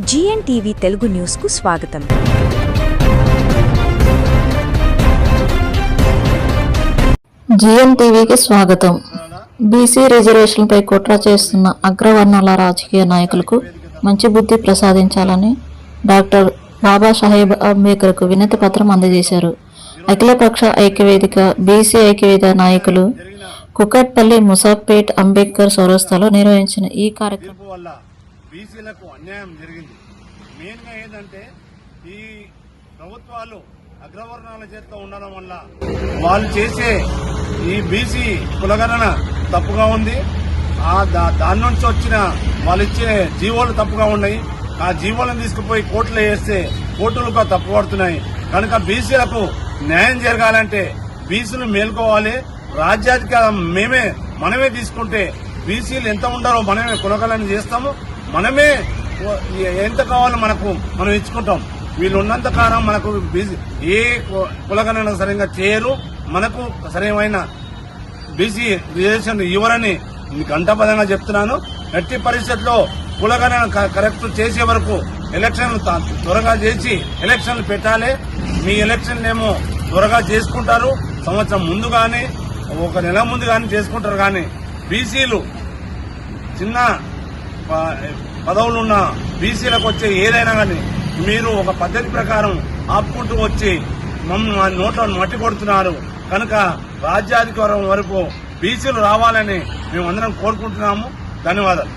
GN TV Telugu న్యూస్కు స్వాగతం. GN టీవీకి స్వాగతం. బీసీ రిజర్వేషన్పై కుట్ర చేస్తున్న అగ్రవర్ణాల రాజకీయ నాయకులకు మంచి బుద్ధి ప్రసాదించాలని డాక్టర్ బాబా సాహెబ్ అంబేద్కర్కు వినతి పత్రం అందజేశారు. అఖిలపక్ష ఐక్యవేదిక బీసీ ఐక్యవేదిక నాయకులు కుకట్పల్లి ముసాపేట్ అంబేద్కర్ చౌరస్తాలో నిర్వహించిన ఈ కార్యక్రమం వల్ల బీసీలకు అన్యాయం జరిగింది. మెయిన్గా ఏంటంటే ఈ ప్రభుత్వాలు అగ్రవర్ణాల చేతిలో ఉండడం వల్ల వాళ్ళు చేసే ఈ బీసీ కులగణన తప్పుగా ఉంది. ఆ దా- దాని నుంచి వచ్చిన వాళ్ళు ఇచ్చే జీవోలు తప్పుగా ఉన్నాయి. ఆ జీవోలను తీసుకుపోయి కోర్టులో వేస్తే కోర్టులు తప్పుపడుతున్నాయి కనుక బీసీలకు న్యాయం జరగాలంటే బీసీలు మేల్కోవాలి. రాజ్యాధికారం మేమే మనమే తీసుకుంటే బీసీలు ఎంత ఉండాలో మనమే కులగణన చేస్తాము. మనమే ఎంత కావాలో మనకు మనం ఇచ్చుకుంటాం. వీళ్ళు ఉన్నంత కాలం మనకు ఏ కులగణన సరిగా చేయరు. మనకు సరైన బీసీ రిజర్వేషన్ ఇవ్వరని గంటపదంగా చెప్తున్నాను. ఎట్టి పరిస్థితుల్లో కులగణన క- కరెక్ట్ చేసే వరకు ఎలక్షన్లు త్వరగా చేసి ఎలక్షన్లు పెట్టాలి. మీ ఎలక్షన్లు ఏమో త్వరగా చేసుకుంటారు. సంవత్సరం ముందు కానీ ఒక నెల ముందు కానీ చేసుకుంటారు కానీ బీసీలు చిన్న పదవులు ఉన్న బీసీలకు వచ్చే ఏదైనా కానీ మీరు ఒక పద్ధతి ప్రకారం ఆపుకుంటూ వచ్చి మమ్మల్ని మా నోట్లో మట్టి కొడుతున్నారు. కనుక రాజ్యాధికారం వరకు బీసీలు రావాలని మేము అందరం కోరుకుంటున్నాము. ధన్యవాదాలు.